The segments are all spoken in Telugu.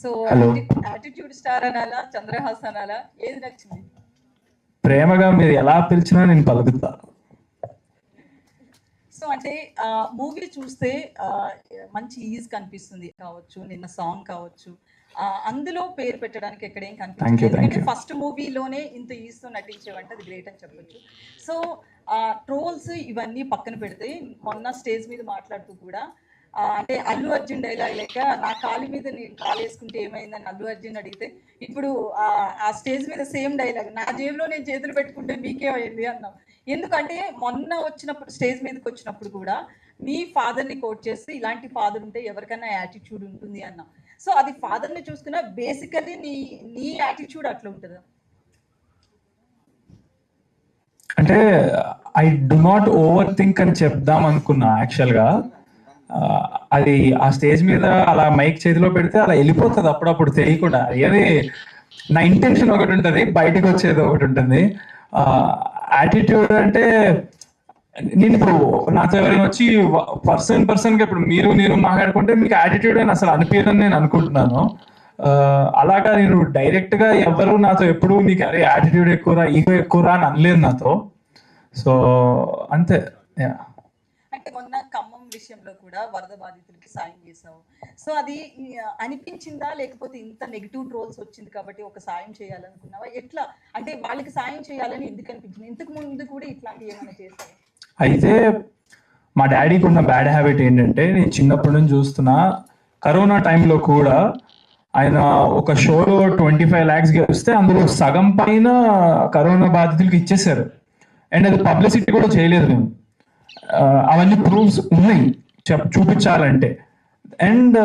సో. యాటిట్యూడ్ స్టార్ అనాలా చంద్రహాస్ అనాలా? ఏది నచ్చింది? ప్రేమగా మీరు ఎలా పిలిచినా నేను పలుకుతా. సో అంటే మూవీ చూస్తే మంచి ఈజ్ కనిపిస్తుంది కావచ్చు నిన్న సాంగ్ కావచ్చు. అందులో పేరు పెట్టడానికి ఎక్కడ ఏం కనిపించలేదు ఎందుకంటే. ఫస్ట్ మూవీలోనే ఇంత ఈజ్తో నటించేవంటే అది గ్రేట్ అని చెప్పొచ్చు. సో ట్రోల్స్ ఇవన్నీ పక్కన పెడితే మొన్న స్టేజ్ మీద మాట్లాడుతూ కూడా అంటే అల్లు అర్జున్ డైలాగ్ లెక్క నా కాలు మీద నేను కాలు వేసుకుంటే ఏమైందని అల్లు అర్జున్ అడిగితే ఇప్పుడు ఆ, స్టేజ్ మీద సేమ్ డైలాగ్ నా జేబులో నేను చేతులు పెట్టుకుంటే మీకే అయింది అన్నాం. ఎందుకంటే మొన్న వచ్చినప్పుడు స్టేజ్ మీదకి వచ్చినప్పుడు కూడా మీ ఫాదర్ని కోట్ చేసి ఇలాంటి ఫాదర్ ఉంటే ఎవరికైనా యాటిట్యూడ్ ఉంటుంది అన్నాం. సో అది ఫాదర్ని చూసుకున్న బేసికలీ నీ నీ యాటిట్యూడ్ అట్లా ఉంటుందా? అంటే I do not overthink అని చెప్దాం అనుకున్నా యాక్చువల్గా అది ఆ స్టేజ్ మీద అలా మైక్ చేతిలో పెడితే అలా వెళ్ళిపోతుంది అప్పుడప్పుడు తెలియకుండా. ఏది నా ఇంటెన్షన్ ఒకటి ఉంటుంది బయటకు వచ్చేది ఒకటి ఉంటుంది. యాటిట్యూడ్ అంటే నేను ఇప్పుడు నాతో ఎవరైనా వచ్చి పర్సన్ పర్సన్గా ఇప్పుడు మీరు నేను మాట్లాడుకుంటే మీకు యాటిట్యూడ్ అని అసలు అనిపించదని నేను అనుకుంటున్నాను. అలాగా నేను డైరెక్ట్గా ఎవరు నాతో ఎప్పుడు నీకు అరే యాటిట్యూడ్ ఎక్కువరా ఈగో ఎక్కువరా అని అనలేదు నాతో. సో అంతే. అంటే మొన్న విషయంలో కూడా వరద బాధితులకి సాయం చేసావు సో అది అనిపించిందా? లేకపోతే ఇంత నెగిటివ్ ట్రోల్స్ వచ్చింది కాబట్టి ఒక సాయం చేయాలనుకున్నావా? ఎట్లా? అంటే వాళ్ళకి సాయం చేయాలని ఎందుకు అనిపించింది? ఇంతకు ముందు కూడా ఇట్లాంటివి ఏమైనా చేశావు? అయితే మా డాడీకి ఉన్న బ్యాడ్ హ్యాబిట్ ఏంటంటే నేను చిన్నప్పటి నుంచి చూస్తున్నా కరోనా టైంలో కూడా ఆయన ఒక షోలో ట్వంటీ ఫైవ్ ల్యాక్స్ గెలిస్తే అందులో సగం పైన కరోనా బాధితులకి ఇచ్చేసారు అండ్ అది పబ్లిసిటీ కూడా చేయలేదు మేము. అవన్నీ ప్రూఫ్స్ ఉన్నాయి. చెప్ చూపించాలంటే. అండ్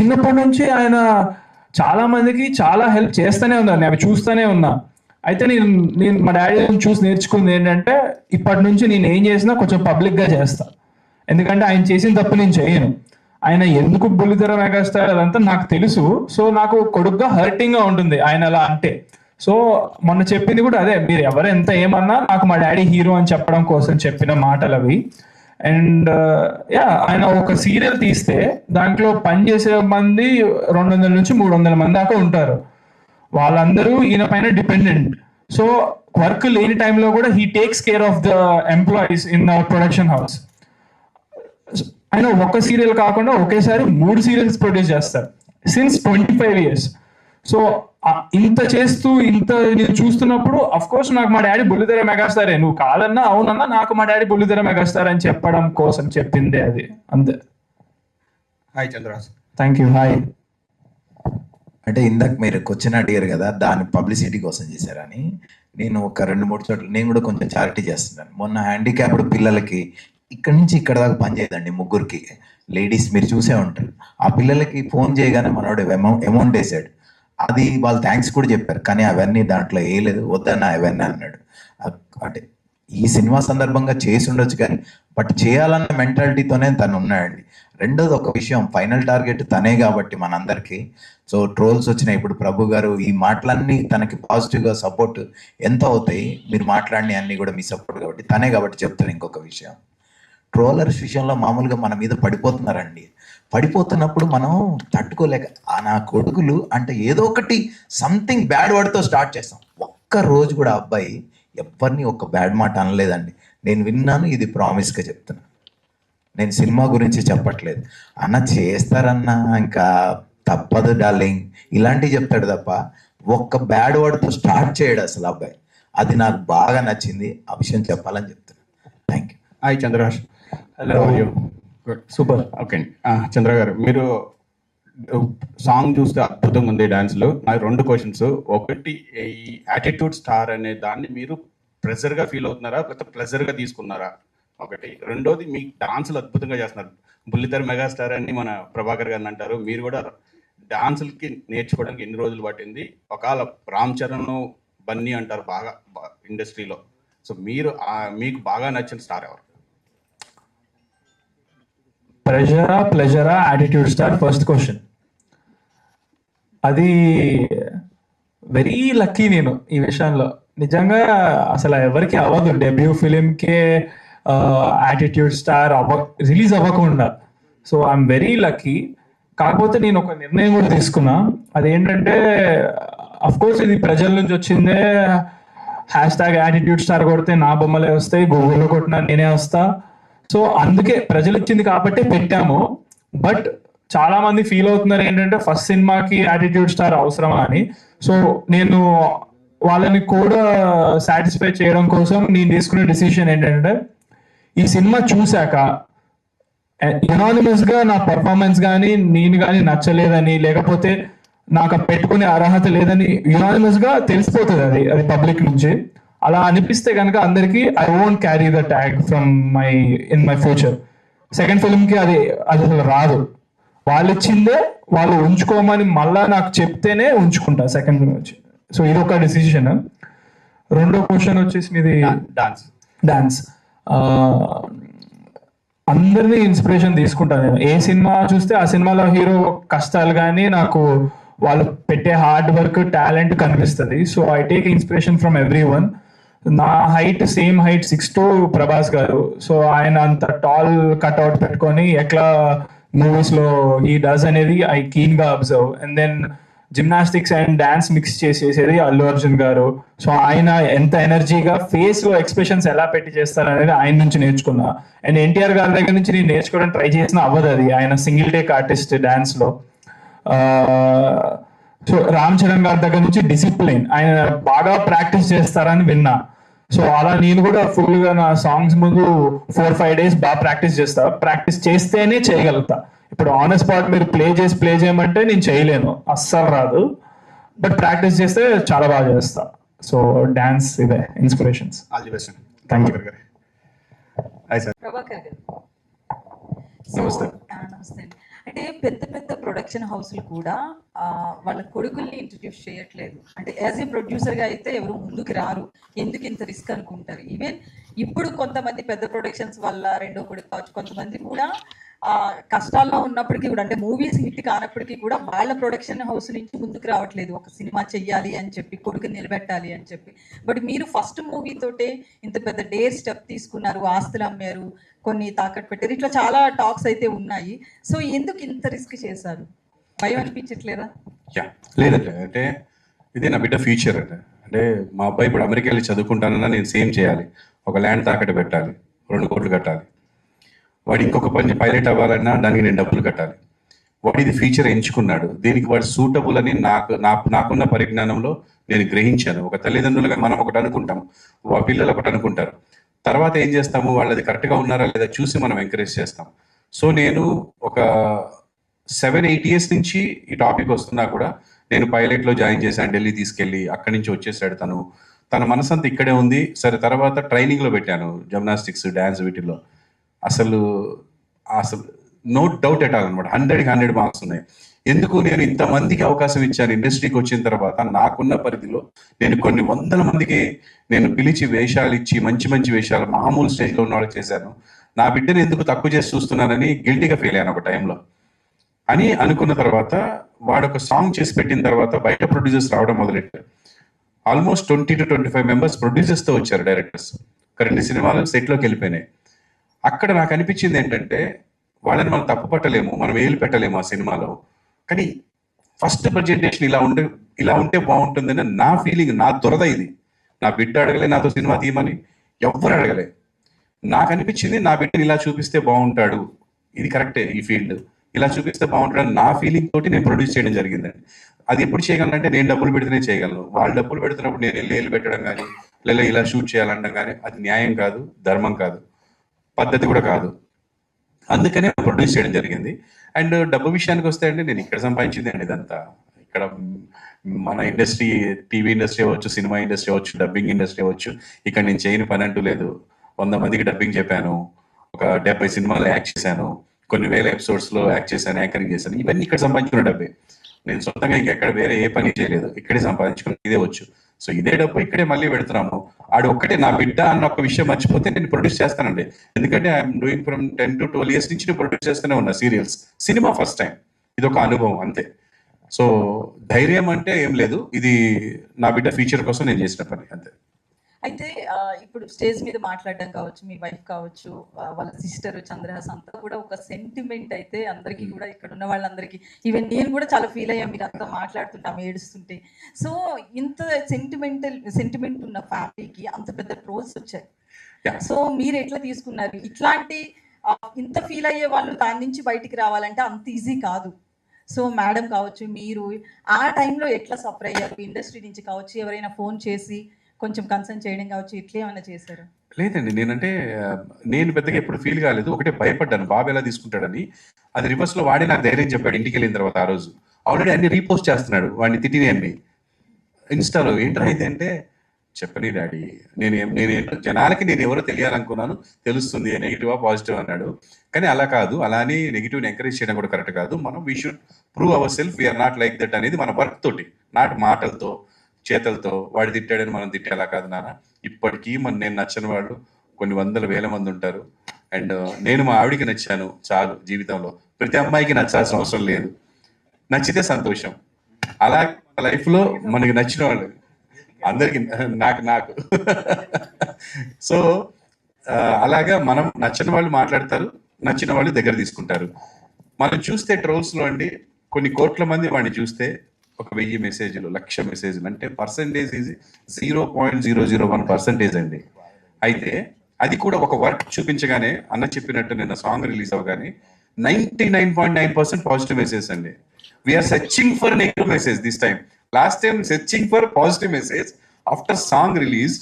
చిన్నప్పటి నుంచి ఆయన చాలా మందికి చాలా హెల్ప్ చేస్తూనే ఉన్నాను. నేను అవి చూస్తూనే ఉన్నా. అయితే నేను నేను మా డాడీ చూసి నేర్చుకుంది ఏంటంటే ఇప్పటి నుంచి నేను ఏం చేసినా కొంచెం పబ్లిక్గా చేస్తా. ఎందుకంటే ఆయన చేసిన తప్పు నేను చేయను. ఆయన ఎందుకు బుల్లితెర మెగాస్టార్ అదంతా నాకు తెలుసు. సో నాకు కొడుగ్గా హర్టింగ్గా ఉంటుంది. ఆయన అలా అంటే. సో మొన్న చెప్పింది కూడా అదే. మీరు ఎవరు ఎంత ఏమన్నా నాకు మా డాడీ హీరో అని చెప్పడం కోసం చెప్పిన మాటలు అవి. అండ్ uh, యా ఆయన ఒక సీరియల్ తీస్తే దాంట్లో పనిచేసే మంది రెండు వందల నుంచి మూడు వందల మంది దాకా ఉంటారు. వాళ్ళందరూ ఈయన పైన డిపెండెంట్. సో వర్క్ లేని టైంలో కూడా he takes care of the employees in the production house. ఆయన ఒక సీరియల్ కాకుండా ఒకేసారి మూడు సీరియల్స్ ప్రొడ్యూస్ చేస్తారు. Since twenty five years so ఇంత చేస్తూ ఇంత నేను చూస్తున్నప్పుడు అఫ్ కోర్స్ నాకు మా డాడీ బుల్లితెర మెగాస్టారే. నువ్వు కాదన్నా అవునన్నా నాకు మా డాడీ బుల్లితెర మెగాస్టార్ అని చెప్పడం కోసం చెప్పిందే అది. అంతే. Hi Chandraraj. Thank you hi అంటే ఇందాక మీరు క్వశ్చన్ అడిగారు కదా దాని పబ్లిసిటీ కోసం చేశారని నేను ఒక రెండు మూడు చోట్ల నేను కూడా కొంచెం చారిటీ చేస్తున్నాను. మొన్న హ్యాండిక్యాప్డ్ పిల్లలకి ఇక్కడి నుంచి ఇక్కడ దాకా పని చేయదండి ముగ్గురికి. లేడీస్ మీరు చూసే ఉంటారు. ఆ పిల్లలకి ఫోన్ చేయగానే మనోడు అమౌంట్ వేసాడు అది వాళ్ళు థ్యాంక్స్ కూడా చెప్పారు. కానీ అవన్నీ దాంట్లో వేయలేదు వద్దన్నా అవన్నీ అన్నాడు. అంటే ఈ సినిమా సందర్భంగా చేసి ఉండొచ్చు కానీ బట్ చేయాలన్న మెంటాలిటీతోనే తను ఉన్నాడండి. రెండోది ఒక విషయం ఫైనల్ టార్గెట్ తనే కాబట్టి మనందరికీ. సో ట్రోల్స్ వచ్చినాయి. ఇప్పుడు ప్రభు గారు ఈ మాటలన్నీ తనకి పాజిటివ్గా సపోర్ట్ ఎంత అవుతాయి? మీరు మాట్లాడిన అన్ని కూడా మీ సపోర్ట్ కాబట్టి తనే కాబట్టి చెప్తాను ఇంకొక విషయం. ట్రోలర్స్ విషయంలో మామూలుగా మన మీద పడిపోతున్నారండి. పడిపోతున్నప్పుడు మనం తట్టుకోలేక ఆ నా కొడుకులు అంటే ఏదో ఒకటి సంథింగ్ బ్యాడ్ వర్డ్తో స్టార్ట్ చేస్తాం. ఒక్క రోజు కూడా అబ్బాయి ఎవరిని ఒక బ్యాడ్ మాట అనలేదండి. నేను విన్నాను ఇది ప్రామిస్గా చెప్తున్నా. నేను సినిమా గురించి చెప్పట్లేదు. అన్న చేస్తారన్నా ఇంకా తప్పదు డార్లింగ్. ఇలాంటివి చెప్తాడు తప్ప ఒక్క బ్యాడ్ వర్డ్తో స్టార్ట్ చేయడు అసలు అబ్బాయి. అది నాకు బాగా నచ్చింది. ఆ విషయం చెప్పాలని చెప్తున్నా. Thank you hi Chandraraj Hello. Super okay అండి చంద్ర గారు మీరు uh, సాంగ్ చూస్తే అద్భుతంగా ఉంది డాన్స్లో నాకు రెండు క్వశ్చన్స్ ఒకటి ఈ యాటిట్యూడ్ స్టార్ అనే దాన్ని మీరు ప్రెజర్గా ఫీల్ అవుతున్నారా? లేకపోతే ప్లెజర్గా తీసుకున్నారా? ఒకటి. రెండోది మీ డాన్సులు అద్భుతంగా చేస్తున్నారు. బుల్లితెర మెగాస్టార్ అని మన ప్రభాకర్ గారిని అంటారు. మీరు కూడా డాన్సులకి నేర్చుకోవడానికి ఎన్ని రోజులు పట్టింది? ఒకవేళ రామ్ చరణ్ బన్నీ అంటారు బాగా ఇండస్ట్రీలో సో మీరు మీకు బాగా నచ్చిన స్టార్ ఎవరు? ప్రెషరా ప్లెజరా యాటిట్యూడ్ స్టార్ ఫస్ట్ క్వశ్చన్ అది వెరీ లక్కీ నేను ఈ విషయంలో. నిజంగా అసలు ఎవరికి అవ్వదు. డెబ్యూ ఫిలింకే యాటిట్యూడ్ స్టార్ అవ్వ రిలీజ్ అవ్వకుండా. సో ఐఎమ్ వెరీ లక్కీ కాకపోతే నేను ఒక నిర్ణయం కూడా తీసుకున్నా. అదేంటంటే కోర్స్ ఇది ప్రజల నుంచి వచ్చిందే. హ్యాష్ ట్యాగ్ యాటిట్యూడ్ స్టార్ కొడితే నా బొమ్మలే వస్తాయి. గూగుల్లో కొట్టినా నేనే వస్తా. సో అందుకే ప్రజలు ఇచ్చింది కాబట్టి పెట్టాము. బట్ చాలా మంది ఫీల్ అవుతున్నారు ఏంటంటే ఫస్ట్ సినిమాకి యాటిట్యూడ్ స్టార్ అవసరమా అని. సో నేను వాళ్ళని కూడా సాటిస్ఫై చేయడం కోసం నేను తీసుకునే డిసిషన్ ఏంటంటే ఈ సినిమా చూశాక ఎనానిమస్గా నా పర్ఫార్మెన్స్ కానీ నేను కానీ నచ్చలేదని లేకపోతే నాకు పెట్టుకునే అర్హత లేదని యునానిమస్గా తెలిసిపోతుంది అది అది పబ్లిక్ నుంచి. అలా అనిపిస్తే కనుక అందరికి I won't carry the tag from my in my future second ఫిల్మ్కి అది అది అసలు రాదు. వాళ్ళు ఇచ్చిందే వాళ్ళు ఉంచుకోమని మళ్ళా నాకు చెప్తేనే ఉంచుకుంటా సెకండ్ ఫిల్మ్ వచ్చి. సో ఇది ఒక డిసిషన్ రెండో క్వశ్చన్ వచ్చేసి మీది డాన్స్ డాన్స్ అందరినీ ఇన్స్పిరేషన్ తీసుకుంటాను నేను. ఏ సినిమా చూస్తే ఆ సినిమాలో హీరో కష్టాలు కానీ నాకు వాళ్ళు పెట్టే హార్డ్ వర్క్ టాలెంట్ కనిపిస్తుంది. So I take inspiration from every one నా height same height six two Prabhas garu. So ఆయన అంత టాల్ కట్అవుట్ పెట్టుకొని ఎట్లా మూవీస్లో ఈ డస్ అనేది I కీన్గా observe and then gymnastics and dance mix చేసేది అల్లు అర్జున్ గారు. సో ఆయన ఎంత ఎనర్జీగా ఫేస్లో ఎక్స్ప్రెషన్స్ ఎలా పెట్టి చేస్తారు అనేది ఆయన నుంచి నేర్చుకున్నా. అండ్ ఎన్టీఆర్ గారి దగ్గర నుంచి నేను నేర్చుకోవడం ట్రై చేసిన అవ్వదు అది. ఆయన సింగిల్ టేక్ ఆర్టిస్ట్ డాన్స్లో. Uh, సో రామ్ చరణ్ గారి దగ్గర నుంచి డిసిప్లిన్ ఆయన బాగా ప్రాక్టీస్ చేస్తారని విన్నా. సో అలా నేను కూడా ఫుల్గా నా సాంగ్స్ ముందు ఫోర్ ఫైవ్ డేస్ బాగా ప్రాక్టీస్ చేస్తా. ప్రాక్టీస్ చేస్తేనే చేయగలుగుతా. ఇప్పుడు ఆన్ స్పాట్ మీరు ప్లే చేసి ప్లే చేయమంటే నేను చేయలేను. అస్సలు రాదు. బట్ ప్రాక్టీస్ చేస్తే చాలా బాగా చేస్తా. సో డాన్స్ ఇదే ఇన్స్పిరేషన్స్ గారు. సో, నమస్తే. అంటే పెద్ద పెద్ద ప్రొడక్షన్ హౌస్లు కూడా వాళ్ళ కొడుకుల్ని ఇంట్రడ్యూస్ చేయట్లేదు. అంటే యాజ్ ఏ ప్రొడ్యూసర్గా అయితే ఎవరు ముందుకు రారు. ఎందుకు ఇంత రిస్క్ అనుకుంటారు? ఈవెన్ ఇప్పుడు కొంతమంది పెద్ద ప్రొడక్షన్స్ వల్ల రెండో కొడుకు కావచ్చు కొంతమంది కూడా ఆ, కష్టాల్లో ఉన్నప్పటికీ కూడా అంటే మూవీస్ హిట్ కానప్పటికీ కూడా వాళ్ళ ప్రొడక్షన్ హౌస్ నుంచి ముందుకు రావట్లేదు. ఒక సినిమా చెయ్యాలి అని చెప్పి కొడుకు నిలబెట్టాలి అని చెప్పి. బట్ మీరు ఫస్ట్ మూవీ తోటే ఇంత పెద్ద డేర్ స్టెప్ తీసుకున్నారు ఆస్తులు అమ్మారు కొన్ని తాకట్టు పెట్టారు. ఇట్లా చాలా టాక్స్ అయితే ఉన్నాయి. సో ఎందుకు ఇంత రిస్క్ చేశారు? భయం అనిపించట్లేదా? లేదండి. అంటే ఇది నా బిడ్డ ఫ్యూచర్ అండి. అంటే మా అబ్బాయి ఇప్పుడు అమెరికా వెళ్ళి చదువుకుంటానన్నా నేను సేమ్ చేయాలి. ఒక ల్యాండ్ తాకట్టు పెట్టాలి. రెండు కోట్లు కట్టాలి. వాడు ఇంకొక పని పైలట్ అవ్వాలన్నా దానికి నేను డబ్బులు కట్టాలి. వాడు ఇది ఫీచర్ ఎంచుకున్నాడు. దీనికి వాడు సూటబుల్ అని నాకు నా నాకున్న పరిజ్ఞానంలో నేను గ్రహించాను. ఒక తల్లిదండ్రులుగా మనం ఒకటి అనుకుంటాం వా పిల్లలు ఒకటి అనుకుంటారు. తర్వాత ఏం చేస్తాము? వాళ్ళది కరెక్ట్గా ఉన్నారా లేదా చూసి మనం ఎంకరేజ్ చేస్తాం. సో నేను ఒక సెవెన్ ఎయిట్ ఇయర్స్ నుంచి ఈ టాపిక్ వస్తున్నా కూడా నేను పైలట్లో జాయిన్ చేశాను ఢిల్లీ తీసుకెళ్ళి అక్కడి నుంచి వచ్చేసాడు తను. తన మనసంతా ఇక్కడే ఉంది. సరే తర్వాత ట్రైనింగ్లో పెట్టాను జిమ్నాస్టిక్స్ డ్యాన్స్ వీటిల్లో. అసలు అసలు నో డౌట్ ఎట్ అనమాట హండ్రెడ్కి హండ్రెడ్ మార్క్స్ ఉన్నాయి. ఎందుకు నేను ఇంతమందికి అవకాశం ఇచ్చాను? ఇండస్ట్రీకి వచ్చిన తర్వాత నాకున్న పరిధిలో నేను కొన్ని వందల మందికి నేను పిలిచి వేషాలు ఇచ్చి మంచి మంచి వేషాలు మామూలు స్టేజ్లో ఉన్న వాళ్ళకి చేశాను. నా బిడ్డను ఎందుకు తక్కువ చేసి చూస్తున్నానని గిల్టీగా ఫీల్ అయ్యాను ఒక టైంలో అని అనుకున్న తర్వాత వాడు ఒక సాంగ్ చేసి పెట్టిన తర్వాత బయట ప్రొడ్యూసర్స్ రావడం మొదలెట్టారు. Almost twenty two twenty five members ప్రొడ్యూసర్స్తో వచ్చారు డైరెక్టర్స్ ఒక రెండు సినిమాలు సెట్లోకి వెళ్ళిపోయినాయి. అక్కడ నాకు అనిపించింది ఏంటంటే వాళ్ళని మనం తప్పు పట్టలేము మనం వేలు పెట్టలేము ఆ సినిమాలో. కానీ ఫస్ట్ ప్రజెంటేషన్ ఇలా ఉంటే ఇలా ఉంటే బాగుంటుందని నా ఫీలింగ్ నా దురద ఇది. నా బిడ్డ అడగలే నాతో సినిమా తీయమని ఎవ్వరు అడగలే. నాకు అనిపించింది నా బిడ్డని ఇలా చూపిస్తే బాగుంటాడు. ఇది కరెక్టే ఈ ఫీల్డ్. ఇలా చూపిస్తే బాగుంటాడు నా ఫీలింగ్ తోటి నేను ప్రొడ్యూస్ చేయడం జరిగిందండి అది ఎప్పుడు చేయగలనంటే నేను డబ్బులు పెడితేనే చేయగలను. వాళ్ళు డబ్బులు పెడుతున్నప్పుడు నేను వెళ్ళి పెట్టడం కానీ లేదా ఇలా షూట్ చేయాలనడం కానీ అది న్యాయం కాదు ధర్మం కాదు పద్ధతి కూడా కాదు. అందుకనే ప్రొడ్యూస్ చేయడం జరిగింది. అండ్ డబ్బు విషయానికి వస్తే అండి నేను ఇక్కడ సంపాదించింది అండి ఇదంతా. ఇక్కడ మన ఇండస్ట్రీ టీవీ ఇండస్ట్రీ అవ్వచ్చు సినిమా ఇండస్ట్రీ అవ్వచ్చు డబ్బింగ్ ఇండస్ట్రీ అవ్వచ్చు ఇక్కడ నేను చేయని పని అంటూ లేదు. వంద మందికి డబ్బింగ్ చెప్పాను. ఒక డెబ్బై సినిమాలు యాక్ట్ చేశాను. కొన్ని వేల ఎపిసోడ్స్లో యాక్ట్ చేశాను యాంకరింగ్ చేశాను ఇవన్నీ ఇక్కడ సంపాదించుకున్న డబ్బే. నేను సొంతంగా ఇంకెక్కడ వేరే ఏ పని చేయలేదు. ఇక్కడే సంపాదించుకుని ఇదే వచ్చు. సో ఇదే డబ్బు ఇక్కడే మళ్ళీ పెడుతున్నాము. ఆడు ఒక్కటే నా బిడ్డ అన్న ఒక విషయం మర్చిపోతే నేను ప్రొడ్యూస్ చేస్తానండి. ఎందుకంటే I'm doing from ten to twelve years నుంచి నేను ప్రొడ్యూస్ చేస్తూనే ఉన్నా సీరియల్స్ సినిమా ఫస్ట్ టైం ఇది ఒక అనుభవం అంతే. సో ధైర్యం అంటే ఏం లేదు. ఇది నా బిడ్డ ఫ్యూచర్ కోసం నేను చేసిన పని అంతే. అయితే ఇప్పుడు స్టేజ్ మీద మాట్లాడడం కావచ్చు మీ వైఫ్ కావచ్చు వాళ్ళ సిస్టర్ చంద్రహాస్ అంతా కూడా ఒక సెంటిమెంట్ అయితే అందరికీ కూడా ఇక్కడ ఉన్న వాళ్ళందరికీ. ఈవెన్ నేను కూడా చాలా ఫీల్ అయ్యాను మీరు అంతా మాట్లాడుతుంటాం ఏడుస్తుంటే. సో ఇంత సెంటిమెంటల్ సెంటిమెంట్ ఉన్న ఫ్యామిలీకి అంత పెద్ద ట్రోల్స్ వచ్చాయి. సో మీరు ఎట్లా తీసుకున్నారు? ఇట్లాంటి ఇంత ఫీల్ అయ్యే వాళ్ళు దాని నుంచి బయటికి రావాలంటే అంత ఈజీ కాదు. సో మేడం కావచ్చు మీరు ఆ టైంలో ఎట్లా సఫర్ అయ్యారు? ఇండస్ట్రీ నుంచి కావచ్చు ఎవరైనా ఫోన్ చేసి కొంచెం కన్సర్న్ చేయడం కావచ్చు ఇట్లా ఏమైనా చేశారు? లేదండి. నేనంటే నేను పెద్దగా ఎప్పుడు ఫీల్ కాలేదు. ఒకటే భయపడ్డాను. బాబు ఎలా తీసుకుంటాడని. అది రివర్స్లో వాడి నాకు ధైర్యం చెప్పాడు ఇంటికి వెళ్ళిన తర్వాత ఆ రోజు. ఆల్రెడీ అన్ని రీపోస్ట్ చేస్తున్నాడు. వాడిని తిట్టిని అన్ని. ఇన్స్టాలో ఏంట్రా ఇది అంటే చెప్పని డాడీ నేను నేను జనాలకి నేను ఎవరో తెలియాలనుకున్నాను. తెలుస్తుంది. నెగిటివా పాజిటివ్ అన్నాడు. కానీ అలా కాదు. అలానే నెగిటివ్ ఎంకరేజ్ చేయడం కూడా కరెక్ట్ కాదు. మనం we should prove our self we are not like that అనేది మన వర్క్ తోటి నాట్ మాటలతో. చేతలతో వాడు తిట్టాడని మనం తిట్టేలా కాదు నాన్న. ఇప్పటికీ మన నేను నచ్చని వాళ్ళు కొన్ని వందల వేల మంది ఉంటారు. అండ్ నేను మా ఆవిడికి నచ్చాను చాలు జీవితంలో. ప్రతి అమ్మాయికి నచ్చాల్సిన అవసరం లేదు. నచ్చితే సంతోషం. అలా లైఫ్లో మనకి నచ్చిన వాళ్ళు అందరికి నాకు నాకు. సో అలాగా మనం నచ్చిన వాళ్ళు మాట్లాడతారు నచ్చిన వాళ్ళు దగ్గర తీసుకుంటారు. మనం చూస్తే ట్రోల్స్లో అండి కొన్ని కోట్ల మంది వాడిని చూస్తే ఒక వెయ్యి మెసేజ్లు లక్ష మెసేజ్లు అంటే percentage is zero point zero zero one percentage అండి. అయితే అది కూడా ఒక వర్క్ చూపించగానే అన్న చెప్పినట్టు నిన్న సాంగ్ రిలీజ్ అవగానే ninety nine point nine percent positive message అండి we are searching for negative message this time last time searching for positive message after song release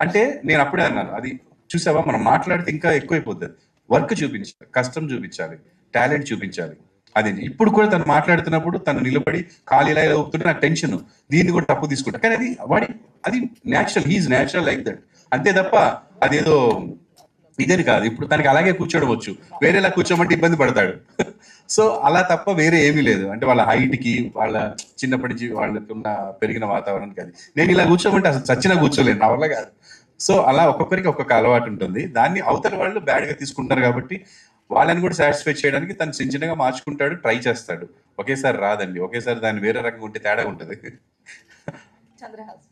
అంటే నేను అప్పుడే అన్నాను అది చూసావా? మనం మాట్లాడితే ఇంకా ఎక్కువైపోతుంది వర్క్ చూపించాలి కష్టం చూపించాలి టాలెంట్ చూపించాలి. అది ఇప్పుడు కూడా తను మాట్లాడుతున్నప్పుడు తను నిలబడి ఖాళీ ఇలా ఊపుతుంటే నాకు టెన్షన్. దీన్ని కూడా తప్పు తీసుకుంటా. కానీ అది వాడి అది natural he is natural like that అంతే తప్ప అదేదో ఇదని కాదు. ఇప్పుడు తనకి అలాగే కూర్చోడవచ్చు. వేరేలా కూర్చోమంటే ఇబ్బంది పడతాడు. సో అలా తప్ప వేరే ఏమీ లేదు. అంటే వాళ్ళ హైట్కి వాళ్ళ చిన్నప్పటి నుంచి వాళ్ళకి ఉన్న పెరిగిన వాతావరణానికి అది. నేను ఇలా కూర్చోమంటే అసలు చచ్చినా కూర్చోలేను. నా వల్ల కాదు. సో అలా ఒక్కొక్కరికి ఒక్కొక్క అలవాటు ఉంటుంది. దాన్ని అవతల వాళ్ళు బ్యాడ్గా తీసుకుంటారు కాబట్టి వాళ్ళని కూడా సాటిస్ఫై చేయడానికి తను చిన్న చిన్నగా మార్చుకుంటాడు ట్రై చేస్తాడు. ఒకేసారి రాదండి. ఒకేసారి దాన్ని వేరే రకంగా ఉంటే తేడా ఉంటుంది. చంద్రహాస్.